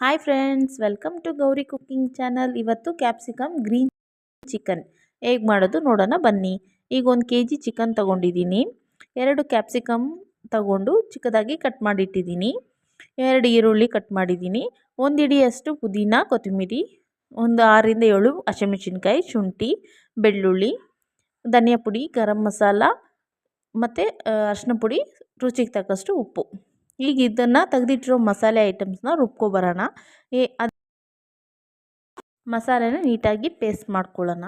Hi friends welcome to Gauri cooking channel ಇವತ್ತು capsicum green chicken ಹೇಗೆ ಮಾಡೋದು ನೋಡೋಣ ಬನ್ನಿ. ಈಗ ಒಂದು ಕೆ ಜಿ ಚಿಕನ್ ತೊಗೊಂಡಿದ್ದೀನಿ. ಎರಡು ಕ್ಯಾಪ್ಸಿಕಮ್ ತಗೊಂಡು ಚಿಕ್ಕದಾಗಿ ಕಟ್ ಮಾಡಿಟ್ಟಿದ್ದೀನಿ. ಎರಡು ಈರುಳ್ಳಿ ಕಟ್ ಮಾಡಿದ್ದೀನಿ. ಒಂದು ಇಡಿಯಷ್ಟು ಪುದೀನ, ಕೊತ್ತಂಬರಿ, ಒಂದು ಆರರಿಂದ ಏಳು ಹಸಿಮೆಣಸಿನ್ಕಾಯಿ, ಶುಂಠಿ, ಬೆಳ್ಳುಳ್ಳಿ, ಧನಿಯಾ ಪುಡಿ, ಗರಂ ಮಸಾಲ ಮತ್ತು ಅರಿಶಿನ ಪುಡಿ, ರುಚಿಗೆ ತಕ್ಕಷ್ಟು ಉಪ್ಪು. ಈಗ ಇದನ್ನು ತೆಗೆದಿಟ್ಟಿರೋ ಮಸಾಲೆ ಐಟಮ್ಸ್ನ ರುಬ್ಕೊಬರೋಣ. ಏ, ಅದು ಮಸಾಲೆನ ನೀಟಾಗಿ ಪೇಸ್ಟ್ ಮಾಡ್ಕೊಳ್ಳೋಣ.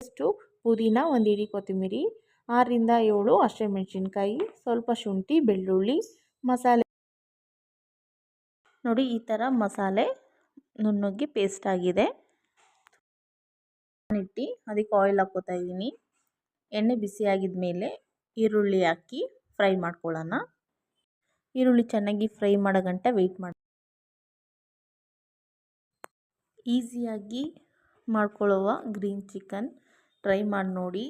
ಫಸ್ಟು ಪುದೀನ ಒಂದು ಇಡೀ ಕೊತ್ತಂಬರಿ ಆರರಿಂದ ಏಳು ಹಸಿಮೆಣಸಿನ್ಕಾಯಿ ಸ್ವಲ್ಪ ಶುಂಠಿ, ಬೆಳ್ಳುಳ್ಳಿ, ಮಸಾಲೆ ನೋಡಿ ಈ ಥರ ಮಸಾಲೆ ನುಣ್ಣಗೆ ಪೇಸ್ಟ್ ಆಗಿದೆ. ಇಟ್ಟು ಅದಕ್ಕೆ ಆಯಿಲ್ ಹಾಕೋತಾ ಇದ್ದೀನಿ. ಎಣ್ಣೆ ಬಿಸಿ ಆಗಿದ ಮೇಲೆ ಈರುಳ್ಳಿ ಹಾಕಿ. ಫ್ರೈ ಮಾಡ್ಕೊಳ್ಳೋಣ. ಈರುಳ್ಳಿ ಚೆನ್ನಾಗಿ ಫ್ರೈ ಮಾಡೋ ಗಂಟ ವೆಯ್ಟ್ ಮಾಡಿ. ಈಸಿಯಾಗಿ ಮಾಡ್ಕೊಳ್ಳುವ ಗ್ರೀನ್ ಚಿಕನ್. ಟ್ರೈ ಮಾಡಿ ನೋಡಿ.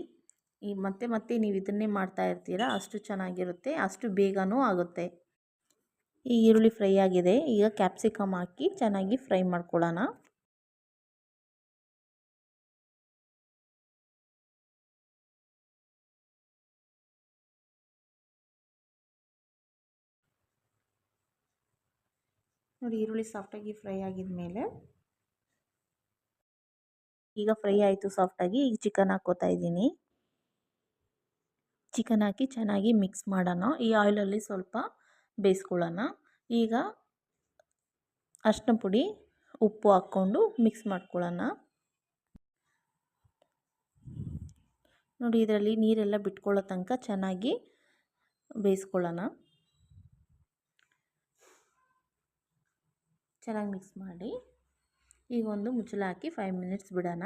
ಈ ಮತ್ತೆ ಮತ್ತೆ ನೀವು ಇದನ್ನೇ ಮಾಡ್ತಾ ಇರ್ತೀರ, ಅಷ್ಟು ಚೆನ್ನಾಗಿರುತ್ತೆ, ಅಷ್ಟು ಬೇಗನೂ ಆಗುತ್ತೆ. ಈ ಈರುಳ್ಳಿ ಫ್ರೈ ಆಗಿದೆ. ಈಗ ಕ್ಯಾಪ್ಸಿಕಮ್ ಹಾಕಿ ಚೆನ್ನಾಗಿ ಫ್ರೈ ಮಾಡ್ಕೊಳ್ಳೋಣ. ನೋಡಿ ಈರುಳ್ಳಿ ಸಾಫ್ಟಾಗಿ ಫ್ರೈ ಆಗಿದ ಮೇಲೆ ಈಗ ಫ್ರೈ ಆಯಿತು ಸಾಫ್ಟಾಗಿ ಈಗ ಚಿಕನ್ ಹಾಕ್ಕೋತಾ ಇದ್ದೀನಿ. ಚಿಕನ್ ಹಾಕಿ ಚೆನ್ನಾಗಿ ಮಿಕ್ಸ್ ಮಾಡೋಣ. ಈ ಆಯಿಲಲ್ಲಿ ಸ್ವಲ್ಪ ಬೇಯಿಸ್ಕೊಳ್ಳೋಣ. ಈಗ ಅರ್ಶಿನ ಪುಡಿ, ಉಪ್ಪು ಹಾಕ್ಕೊಂಡು ಮಿಕ್ಸ್ ಮಾಡ್ಕೊಳ್ಳೋಣ. ನೋಡಿ ಇದರಲ್ಲಿ ನೀರೆಲ್ಲ ಬಿಟ್ಕೊಳ್ಳೋ ತನಕ ಚೆನ್ನಾಗಿ ಬೇಯಿಸ್ಕೊಳ್ಳೋಣ. ಚೆನ್ನಾಗಿ ಮಿಕ್ಸ್ ಮಾಡಿ ಈಗ ಒಂದು ಮುಚ್ಚಳ ಹಾಕಿ ಫೈವ್ ಮಿನಿಟ್ಸ್ ಬಿಡೋಣ.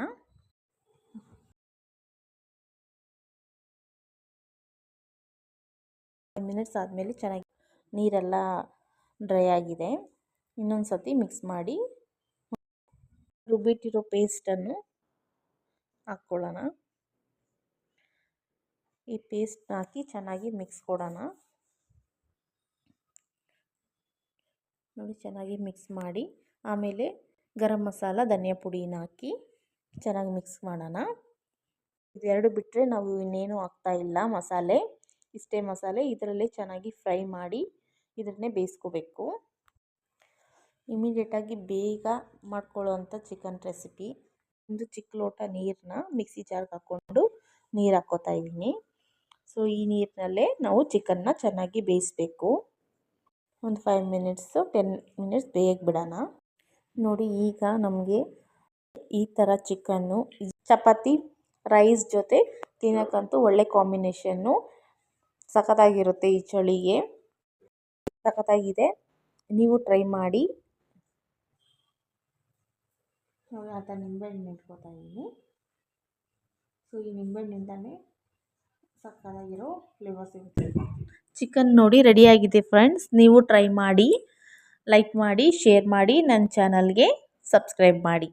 ಫೈವ್ ಮಿನಿಟ್ಸ್ ಆದಮೇಲೆ ಚೆನ್ನಾಗಿ ನೀರೆಲ್ಲ ಡ್ರೈ ಆಗಿದೆ. ಇನ್ನೊಂದು ಸತಿ ಮಿಕ್ಸ್ ಮಾಡಿ ರುಬ್ಬಿಟ್ಟಿರೋ ಪೇಸ್ಟನ್ನು ಹಾಕ್ಕೊಳ್ಳೋಣ. ಈ ಪೇಸ್ಟ್ ಹಾಕಿ ಚೆನ್ನಾಗಿ ಮಿಕ್ಸ್ ಕೊಡೋಣ. ನೋಡಿ ಚೆನ್ನಾಗಿ ಮಿಕ್ಸ್ ಮಾಡಿ, ಆಮೇಲೆ ಗರಂ ಮಸಾಲ, ಧನಿಯಾ ಪುಡಿನ ಹಾಕಿ ಚೆನ್ನಾಗಿ ಮಿಕ್ಸ್ ಮಾಡೋಣ. ಇದೆರಡು ಬಿಟ್ಟರೆ ನಾವು ಇನ್ನೇನು ಇಲ್ಲ ಮಸಾಲೆ. ಇಷ್ಟೇ ಮಸಾಲೆ, ಇದರಲ್ಲೇ ಚೆನ್ನಾಗಿ ಫ್ರೈ ಮಾಡಿ ಇದನ್ನೇ ಬೇಯಿಸ್ಕೋಬೇಕು. ಇಮಿಡಿಯೇಟಾಗಿ ಬೇಗ ಮಾಡ್ಕೊಳ್ಳೋವಂಥ ಚಿಕನ್ ರೆಸಿಪಿ ಒಂದು ಚಿಕ್ಕ ಲೋಟ ನೀರನ್ನ ಮಿಕ್ಸಿ ಜಾರ್ಗೆ ಹಾಕ್ಕೊಂಡು ನೀರು ಹಾಕ್ಕೋತಾ ಇದ್ದೀನಿ. ಸೊ ಈ ನೀರಿನಲ್ಲೇ ನಾವು ಚಿಕನ್ನ ಚೆನ್ನಾಗಿ ಬೇಯಿಸಬೇಕು. ಒಂದು ಫೈವ್ ಮಿನಿಟ್ಸು ಟೆನ್ ಮಿನಿಟ್ಸ್ ಬೇಯಕ್ಕೆ ಬಿಡೋಣ. ನೋಡಿ ಈಗ ನಮಗೆ ಈ ಥರ ಚಿಕನ್ನು ಚಪಾತಿ ರೈಸ್ ಜೊತೆ ತಿನ್ನೋಕ್ಕಂತೂ ಒಳ್ಳೆ ಕಾಂಬಿನೇಷನ್ನು ಸಖತ್ತಾಗಿರುತ್ತೆ ಈ ಚಳಿಗೆ. ಸಖತ್ತಾಗಿದೆ. ನೀವು ಟ್ರೈ ಮಾಡಿ. ನೋಡಿ ಆ ಥರ ನಿಂಬೆಹಣ್ಣು ಇಟ್ಕೋತಾ ಇದ್ದೀನಿ. ಸೊ ಈ ನಿಂಬೆಹಣ್ಣಿಂದಲೇ ಸಕ್ಕತ್ತಾಗಿರೋ ಫ್ಲೇವರ್ ಸಿಗುತ್ತೆ. ಚಿಕನ್ ನೋಡಿ ರೆಡಿಯಾಗಿದೆ ಫ್ರೆಂಡ್ಸ್ ನೀವು ಟ್ರೈ ಮಾಡಿ ಲೈಕ್ ಮಾಡಿ ಶೇರ್ ಮಾಡಿ ನನ್ನ ಚಾನಲ್ಗೆ ಸಬ್ಸ್ಕ್ರೈಬ್ ಮಾಡಿ.